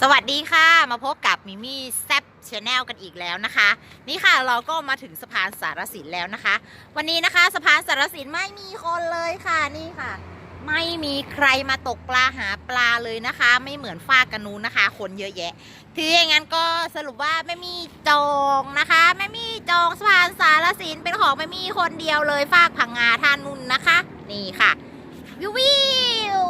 สวัสดีค่ะมาพบกับมิมี่แซบชาแนลกันอีกแล้วนะคะ นี่ค่ะเราก็มาถึงสะพานสารสินแล้วนะคะ วันนี้นะคะสะพานสารสินไม่มีคนเลยค่ะนี่ค่ะ ไม่มีใครมาตกปลาหาปลาเลยนะคะ ไม่เหมือนฟากกันนูนนะคะ คนเยอะแยะถืออย่างนั้นก็สรุปว่าไม่มีจองนะคะไม่มีจองสะพานสารสินเป็นของไม่มีคนเดียวเลยฟากพังงาท่านุนนะคะ นี่ค่ะวิววิว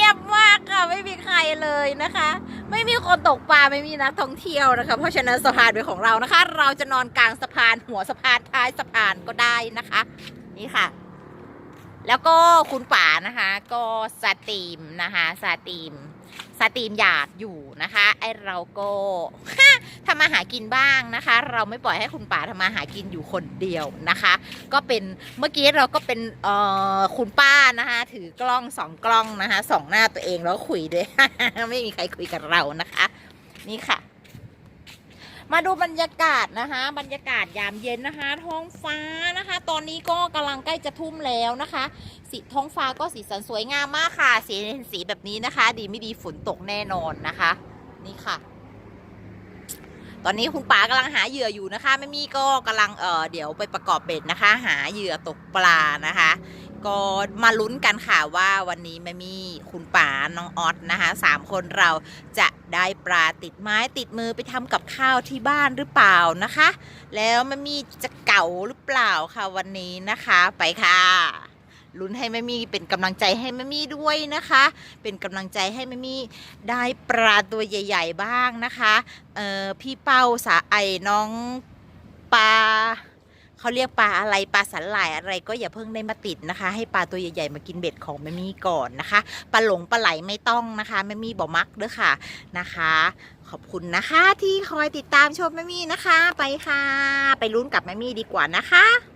งียบมากค่ะ ไม่มีใครเลยนะคะ ไม่มีคนตกปลาไม่มีนักท่องเที่ยวนะคะ เพราะฉะนั้นสะพานเป็นของเรานะคะ เราจะนอนกลางสะพานหัวสะพานท้ายสะพานก็ได้นะคะ นี่ค่ะ แล้วก็คุณป่านะคะ ก็สตรีมนะคะสตรีม สตรีมหยาดอยู่นะคะไอเราก็ทำมาหากินบ้างนะคะ เราไม่ปล่อยให้คุณป่าทำมาหากินอยู่คนเดียวนะคะ ก็เป็นเมื่อกี้เราก็เป็นเอ่อคุณป้านะคะ ถือกล้องสองกล้องนะคะสองหน้าตัวเองแล้วคุยด้วย ไม่มีใครคุยกับเรานะคะ นี่ค่ะ มาดูบรรยากาศนะคะ บรรยากาศยามเย็นนะคะ ท้องฟ้านะคะ ตอนนี้ก็กำลังใกล้จะทุ่มแล้วนะคะ สีท้องฟ้าก็สีสันสวยงามมากค่ะ สีสีแบบนี้นะคะ ดีไม่ดีฝนตกแน่นอนนะคะ นี่ค่ะ ตอนนี้คุณป๋ากำลังหาเหยื่ออยู่นะคะไม่มีก็กำลังเออเดี๋ยวไปประกอบเบ็ดนะคะ หาเหยื่อตกปลานะคะ ก็มาลุ้นกันค่ะว่าวันนี้ไม่มีคุณป๋าน้องออสนะคะสามคนเราจะได้ปลาติดไม้ติดมือไปทำกับข้าวที่บ้านหรือเปล่านะคะ แล้วแมันมีจะเก่าหรือเปล่าค่ะวันนี้นะคะไปค่ะลุ้นให้แม่มีเป็นกำลังใจให้แม่มีด้วยนะคะ เป็นกำลังใจให้แม่มีได้ปลาตัวใหญ่ ๆ บ้างนะคะ เออพี่เป้าสาไอน้องปลา เขาเรียกปลาอะไรปลาสันหลายอะไรก็อย่าเพิ่งได้มาติดนะคะ ให้ปลาตัวใหญ่ๆมากินเบ็ดของแม่มีก่อนนะคะปลาหลงปลาไหลไม่ต้องนะคะแม่มีบอกมักเด้อค่ะนะคะ ขอบคุณนะคะที่คอยติดตามชมแม่มี่นะคะ ไปค่ะ ไปลุ้นกับแม่มี่ดีกว่านะคะ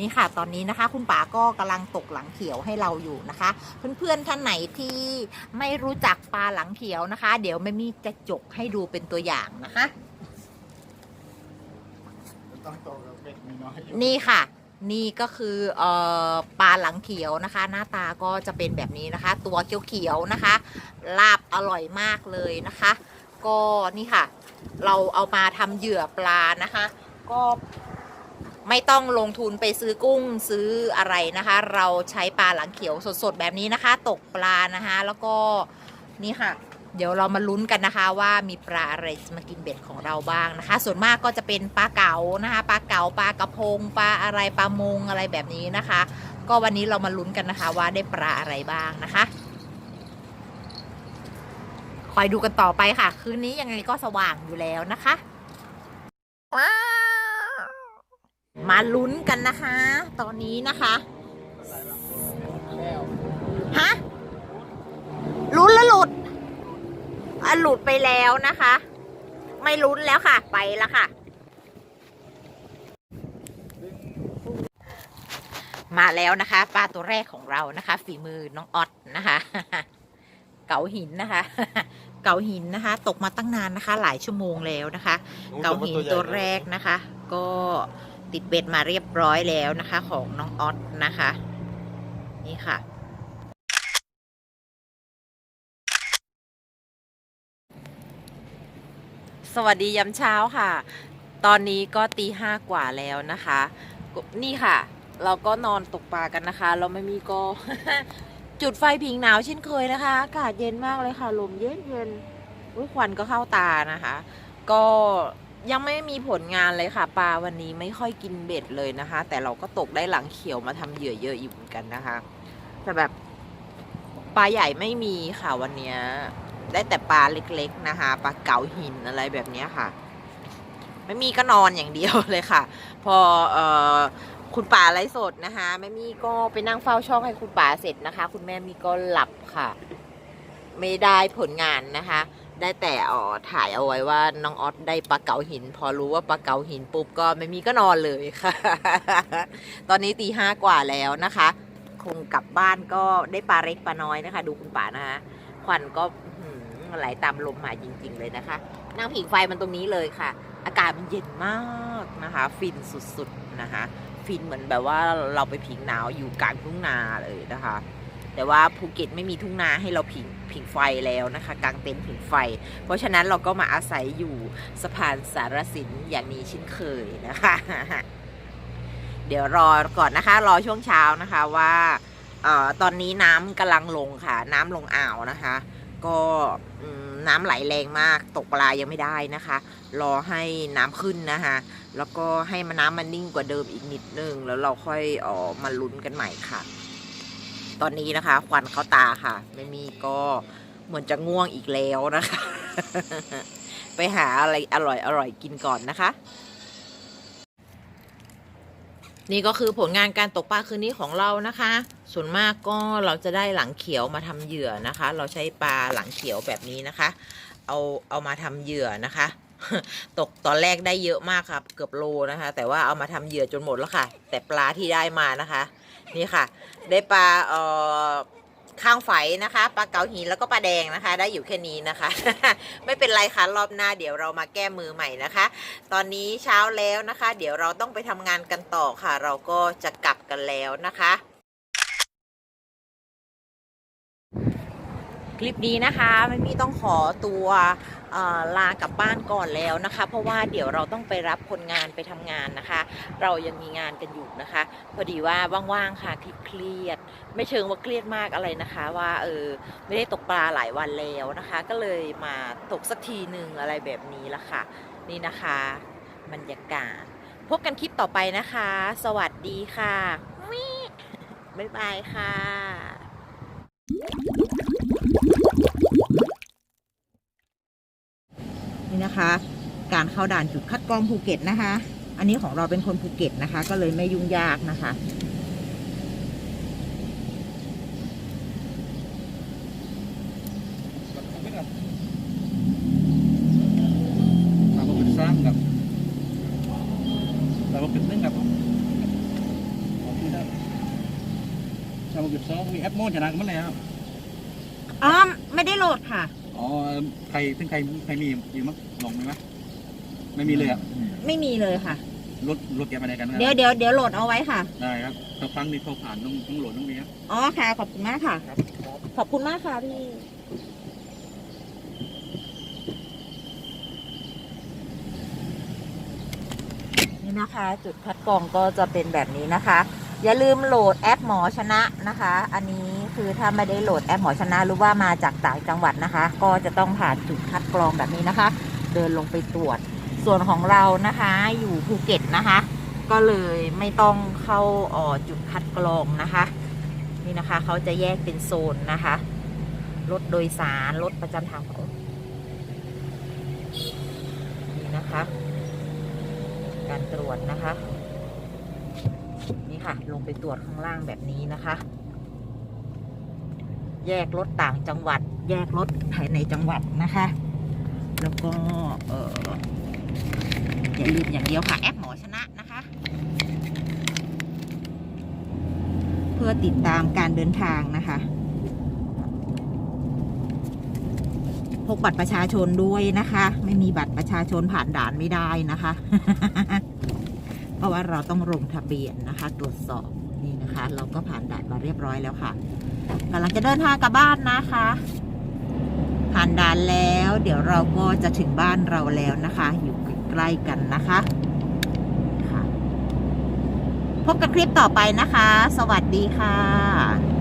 นี่ค่ะตอนนี้นะคะ คุณป๋าก็กำลังตกหลังเขียวให้เราอยู่นะคะ เพื่อนๆท่านไหนที่ไม่รู้จักปลาหลังเขียวนะคะ เดี๋ยวแม่มี่จะจกให้ดูเป็นตัวอย่างนะคะต้องโตกับเป็ดมีน้อยอยู่นี่ค่ะนี่ก็คือเอ่อปลาหลังเขียวนะคะ หน้าตาก็จะเป็นแบบนี้นะคะ ตัวเขียวๆนะคะ ลาบอร่อยมากเลยนะคะ ก็นี่ค่ะ เราเอามาทำเหยื่อปลานะคะ ก็ ไม่ต้องลงทุนไปซื้อกุ้งซื้ออะไรนะคะ เราใช้ปลาหลังเขียวสดๆแบบนี้นะคะ ตกปลานะคะ แล้วก็นี่ค่ะ เดี๋ยวเรามาลุ้นกันนะคะ ว่ามีปลาอะไรจะมากินเบ็ดของเราบ้างนะคะ ส่วนมากก็จะเป็นปลาเก๋านะคะปลาเก๋าปลากระพงปลาอะไรปลามงอะไรแบบนี้นะคะ ก็วันนี้เรามาลุ้นกันนะคะว่าได้ปลาอะไรบ้างนะคะคอยดูกันต่อไปค่ะ คืนนี้ยังไงก็สว่างอยู่แล้วนะคะว้า มาลุ้นกันนะคะ ตอนนี้นะคะแล้วฮะลุ้นแล้วหลุดอะหลุดไปแล้วนะคะ ไม่ลุ้นแล้วค่ะ ไปแล้วค่ะ มาแล้วนะคะ ปลาตัวแรกของเรานะคะ ฝีมือน้องออดนะคะ เก๋าหินนะคะ เก๋าหินนะคะ ตกมาตั้งนานนะคะ หลายชั่วโมงแล้วนะคะ เก๋าหินตัวแรกนะคะ ก็ ติดเบ็ดมาเรียบร้อยแล้วนะคะ ของน้องออดนะคะ นี่ค่ะ สวัสดียามเช้าค่ะ ตอนนี้ก็ตีห้ากว่าแล้วนะคะ นี่ค่ะ เราก็นอนตกปลากันนะคะ เราไม่มีก็จุดไฟผิงหนาวเช่นเคยนะคะ อากาศเย็นมากเลยค่ะ ลมเย็นเย็นควันก็เข้าตานะคะ ก็ ยังไม่มีผลงานเลยค่ะปลาวันนี้ไม่ค่อยกินเบ็ดเลยนะคะ แต่เราก็ตกได้หลังเขียวมาทำเหยื่อเยอะอยู่เหมือนกันนะคะ แต่แบบปลาใหญ่ไม่มีค่ะวันนี้ได้แต่ปลาเล็ก ๆนะคะปลาเก๋าหินอะไรแบบนี้ค่ะ ไม่มีก็นอนอย่างเดียวเลยค่ะ พอเอ่อคุณป่าไลฟ์สดนะคะแม่มี่ก็ไปนั่งเฝ้าช่องให้คุณป่าเสร็จนะคะ คุณแม่มี่ก็หลับค่ะ ไม่ได้ผลงานนะคะ ได้แต่เอ่อถ่ายเอาไว้ว่าน้องออสได้ปลาเก๋าหิน พอรู้ว่าปลาเก๋าหินปุ๊บก็ไม่มีก็นอนเลยค่ะ ตอนนี้ตีห้ากว่าแล้วนะคะ คงกลับบ้านก็ได้ปลาเล็กปลาน้อยนะคะ ดูคุณป่านะคะควันก็ไหลตามลมมาจริง ๆ เลยนะคะนั่งผิงไฟมันตรงนี้เลยค่ะ อากาศมันเย็นมากนะคะ ฟินสุดๆนะคะ ฟินเหมือนแบบว่าเราไปผิงหนาวอยู่กลางทุ่งนาเลยนะคะ แต่ว่าภูเก็ตไม่มีทุ่งนาให้เราผิงผิงไฟแล้วนะคะกลางเต็นท์ผิงไฟ เพราะฉะนั้นเราก็มาอาศัยอยู่สะพานสารสินอย่างนี้เช่นเคยนะคะ เดี๋ยวรอก่อนนะคะ รอช่วงเช้านะคะว่าออตอนนี้น้ำกำลังลงค่ะ น้ำลงอ่าวนะคะ ก็น้ำไหลแรงมากตกปลายังไม่ได้นะคะ รอให้น้ำขึ้นนะคะ แล้วก็ให้มันน้ำมันนิ่งกว่าเดิมอีกนิดนึง แล้วเราค่อยออมาลุ้นกันใหม่ค่ะ ตอนนี้นะคะควันเข้าตาค่ะ ไม่มีก็เหมือนจะง่วงอีกแล้วนะคะ ไปหาอะไรอร่อยอร่อยกินก่อนนะคะ นี่ก็คือผลงานการตกปลาคืนนี้ของเรานะคะ ส่วนมากก็เราจะได้หลังเขียวมาทำเหยื่อนะคะ เราใช้ปลาหลังเขียวแบบนี้นะคะ เอาเอามาทำเหยื่อนะคะ ตกตอนแรกได้เยอะมากครับ เกือบโลนะคะ แต่ว่าเอามาทำเหยื่อจนหมดแล้วค่ะ แต่ปลาที่ได้มานะคะ นี่ค่ะ ได้ปลาเอ่อข้างไฝนะคะปลาเก๋าหินแล้วก็ปลาแดงนะคะ ได้อยู่แค่นี้นะคะ ไม่เป็นไรค่ะรอบหน้าเดี๋ยวเรามาแก้มือใหม่นะคะ ตอนนี้เช้าแล้วนะคะ เดี๋ยวเราต้องไปทำงานกันต่อค่ะ เราก็จะกลับกันแล้วนะคะ คลิปนี้นะคะไม่มีต้องขอตัวลากลับบ้านก่อนแล้วนะคะ เพราะว่าเดี๋ยวเราต้องไปรับคนงานไปทำงานนะคะ เรายังมีงานกันอยู่นะคะ พอดีว่าว่างๆค่ะเครียด ไม่เชิงว่าเครียดมากอะไรนะคะ ว่าเออไม่ได้ตกปลาหลายวันแล้วนะคะ ก็เลยมาตกสักทีหนึ่งอะไรแบบนี้ละค่ะ นี่นะคะบรรยากาศ พบกันคลิปต่อไปนะคะ สวัสดีค่ะวิบ๊ายบายค่ะ นี่นะคะ การเข้าด่านจุดคัดกรองภูเก็ตนะคะ อันนี้ของเราเป็นคนภูเก็ตนะคะ ก็เลยไม่ยุ่งยากนะคะเราก็เป็นสร้างกับเราก็เป็นนึ่งกับขอพูดได้เราก็เป็นซองมีแอปโมนชนะกันเมื่อไหร่ครับอ๋อไม่ได้โหลดค่ะ อ๋อใครซึ่งใครใครมีอยู่มั้งลงไหมมั้ยไม่มีเลยอะไม่มีเลยค่ะ รถรถแกไปไหนกันนะเดี๋ยวเดี๋ยวเดี๋ยวโหลดเอาไว้ค่ะ ได้ครับถ้าฟังนี่เขาผ่านต้องต้องโหลดต้องมีครับอ๋อค่ะ ขอบคุณมากค่ะครับขอบคุณมากค่ะพี่นี่นะคะ จุดคัดกรองก็จะเป็นแบบนี้นะคะ อย่าลืมโหลดแอปหมอชนะนะคะ อันนี้คือถ้าไม่ได้โหลดแอปหมอชนะหรือว่ามาจากต่างจังหวัดนะคะ ก็จะต้องผ่านจุดคัดกรองแบบนี้นะคะ เดินลงไปตรวจ ส่วนของเรานะคะอยู่ภูเก็ตนะคะ ก็เลยไม่ต้องเข้าออจุดคัดกรองนะคะ นี่นะคะเขาจะแยกเป็นโซนนะคะรถโดยสารรถประจำทางของนี่นะคะ การตรวจนะคะ ค่ะ ลงไปตรวจข้างล่างแบบนี้นะคะ แยกรถต่างจังหวัด แยกรถภายในจังหวัดนะคะ แล้วก็เอออย่าลืมอย่างเดียวค่ะ แอปหมอชนะนะคะ เพื่อติดตามการเดินทางนะคะพกบัตรประชาชนด้วยนะคะ ไม่มีบัตรประชาชนผ่านด่านไม่ได้นะคะ เพราะว่าเราต้องลงทะเบียนนะคะ ตรวจสอบนี่นะคะ เราก็ผ่านด่านมาเรียบร้อยแล้วค่ะกำลังจะเดินทางกลับบ้านนะคะ ผ่านด่านแล้ว เดี๋ยวเราก็จะถึงบ้านเราแล้วนะคะ อยู่ใกล้กันนะคะค่ะพบกับคลิปต่อไปนะคะ สวัสดีค่ะ